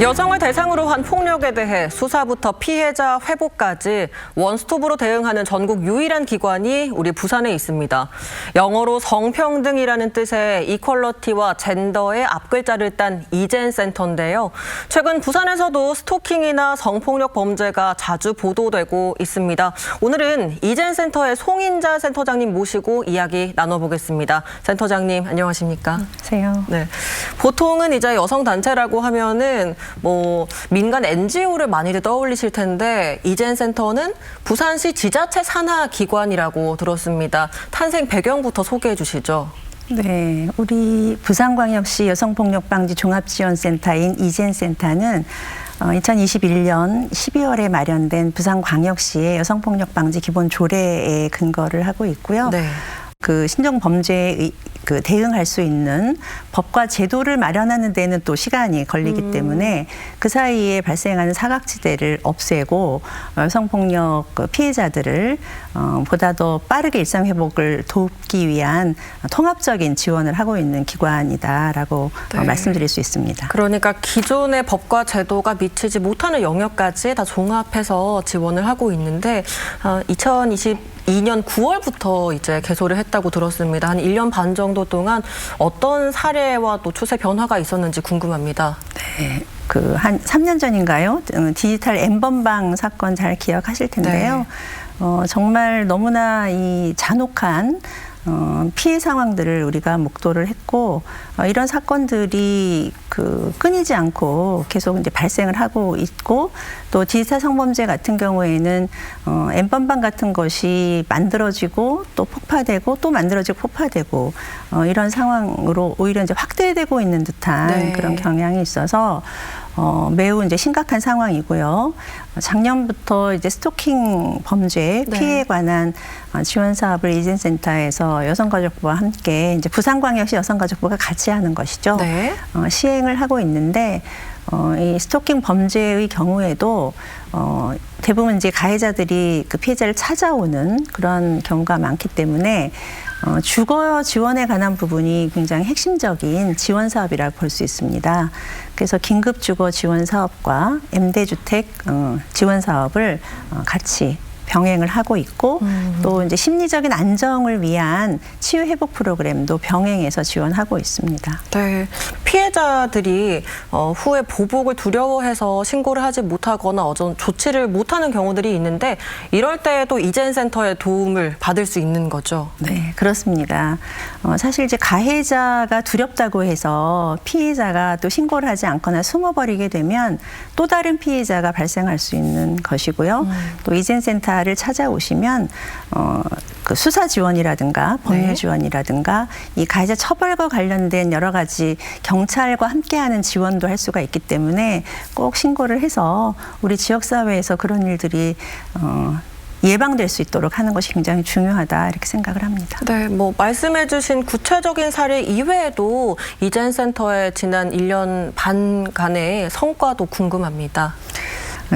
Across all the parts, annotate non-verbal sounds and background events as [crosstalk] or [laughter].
여성을 대상으로 한 폭력에 대해 수사부터 피해자 회복까지 원스톱으로 대응하는 전국 유일한 기관이 우리 부산에 있습니다. 영어로 성평등이라는 뜻의 이퀄러티와 젠더의 앞글자를 딴 이젠 센터인데요. 최근 부산에서도 스토킹이나 성폭력 범죄가 자주 보도되고 있습니다. 오늘은 이젠 센터의 송인자 센터장님 모시고 이야기 나눠보겠습니다. 센터장님 안녕하십니까? 안녕하세요. 네. 보통은 이제 여성 단체라고 하면은 뭐 민간 NGO를 많이들 떠올리실 텐데 이젠 센터는 부산시 지자체 산하 기관이라고 들었습니다. 탄생 배경부터 소개해 주시죠. 네, 우리 부산광역시 여성폭력방지 종합지원센터인 이젠센터는 어, 2021년 12월에 마련된 부산광역시의 여성폭력방지 기본 조례에 근거를 하고 있고요. 네. 그 신종 범죄에 그 대응할 수 있는 법과 제도를 마련하는 데는 또 시간이 걸리기 때문에 그 사이에 발생하는 사각지대를 없애고 여성폭력 그 피해자들을 어, 보다 더 빠르게 일상 회복을 돕기 위한 통합적인 지원을 하고 있는 기관이다라고 어, 네. 말씀드릴 수 있습니다. 그러니까 기존의 법과 제도가 미치지 못하는 영역까지 다 종합해서 지원을 하고 있는데 어, 2022년 9월부터 이제 개소를 했다고 들었습니다. 한 1년 반 정도 동안 어떤 사례와 또 추세 변화가 있었는지 궁금합니다. 네, 그 한 3년 전인가요? 어, 디지털 엠번방 사건 잘 기억하실 텐데요. 네. 어, 정말 너무나 이 잔혹한 어, 피해 상황들을 우리가 목도를 했고 어, 이런 사건들이 그 끊이지 않고 계속 이제 발생을 하고 있고 또 디지털 성범죄 같은 경우에는 어, 엠번방 같은 것이 만들어지고 또 폭파되고 또 만들어지고 폭파되고 어, 이런 상황으로 오히려 이제 확대되고 있는 듯한 네. 그런 경향이 있어서 어, 매우 이제 심각한 상황이고요. 어, 작년부터 이제 스토킹 범죄 네. 피해에 관한 어, 지원 사업을 이젠센터에서 여성가족부와 함께 이제 부산광역시 여성가족부가 같이 하는 것이죠. 네. 어, 시행을 하고 있는데 어, 이 스토킹 범죄의 경우에도 어, 대부분 이제 가해자들이 그 피해자를 찾아오는 그런 경우가 많기 때문에 어, 주거 지원에 관한 부분이 굉장히 핵심적인 지원 사업이라고 볼 수 있습니다. 그래서 긴급 주거 지원 사업과 임대주택 어, 지원 사업을 어, 같이 병행을 하고 있고 또 이제 심리적인 안정을 위한 치유 회복 프로그램도 병행해서 지원하고 있습니다. 네, 피해자들이 어, 후에 보복을 두려워해서 신고를 하지 못하거나 어떤 조치를 못하는 경우들이 있는데 이럴 때에도 이젠 센터의 도움을 받을 수 있는 거죠. 네, 그렇습니다. 어, 사실 이제 가해자가 두렵다고 해서 피해자가 또 신고를 하지 않거나 숨어버리게 되면 또 다른 피해자가 발생할 수 있는 것이고요. 또 이젠 센터 를 찾아오시면 어, 그 수사 지원이라든가 법률 네. 지원이라든가 이 가해자 처벌과 관련된 여러 가지 경찰과 함께하는 지원도 할 수가 있기 때문에 꼭 신고를 해서 우리 지역 사회에서 그런 일들이 어, 예방될 수 있도록 하는 것이 굉장히 중요하다 이렇게 생각을 합니다. 네, 뭐 말씀해주신 구체적인 사례 이외에도 이젠 센터의 지난 1년 반간의 성과도 궁금합니다.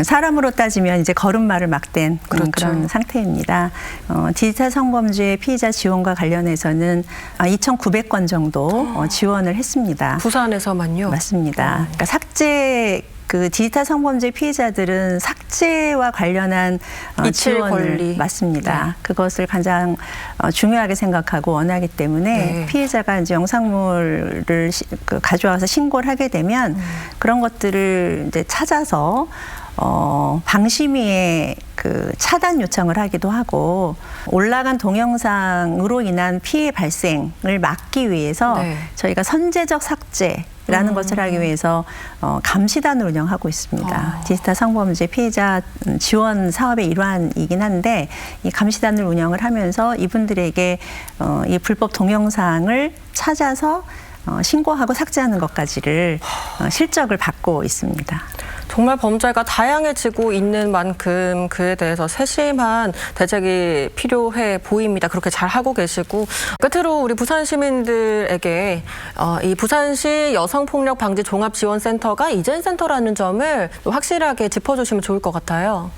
사람으로 따지면 이제 걸음마를 막된 그렇죠. 그런 상태입니다. 어, 디지털 성범죄 피해자 지원과 관련해서는 아, 2,900건 정도 어, 지원을 했습니다. 부산에서만요. 맞습니다. 그러니까 삭제 그 디지털 성범죄 피해자들은 삭제와 관련한 어, 지원을 권리. 맞습니다. 네. 그것을 가장 어, 중요하게 생각하고 원하기 때문에 네. 피해자가 이제 영상물을 시- 그 가져와서 신고를 하게 되면 음. 그런 것들을 이제 찾아서 어, 방심위에 그 차단 요청을 하기도 하고 올라간 동영상으로 인한 피해 발생을 막기 위해서 네. 저희가 선제적 삭제 라는 것을 하기 위해서 어, 감시단을 운영하고 있습니다. 아. 디지털 성범죄 피해자 음, 지원 사업의 일환이긴 한데 이 감시단을 운영을 하면서 이분들에게 어, 이 불법 동영상을 찾아서 어, 신고하고 삭제하는 것까지를 어, 실적을 받고 있습니다. 정말 범죄가 다양해지고 있는 만큼 그에 대해서 세심한 대책이 필요해 보입니다. 그렇게 잘 하고 계시고 끝으로 우리 부산 시민들에게 어, 이 부산시 여성폭력 방지 종합지원센터가 이젠 센터라는 점을 또 확실하게 짚어주시면 좋을 것 같아요.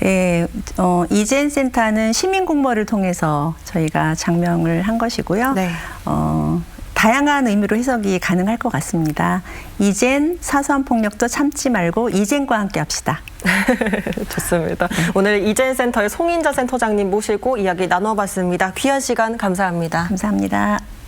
네, 어, 이젠 센터는 시민 공모를 통해서 저희가 장명을 한 것이고요. 네. 어, 다양한 의미로 해석이 가능할 것 같습니다. 이젠 사소한 폭력도 참지 말고 이젠과 함께 합시다. [laughs] 좋습니다. 오늘 이젠 센터의 송인자 센터장님 모시고 이야기 나눠봤습니다. 귀한 시간 감사합니다. 감사합니다.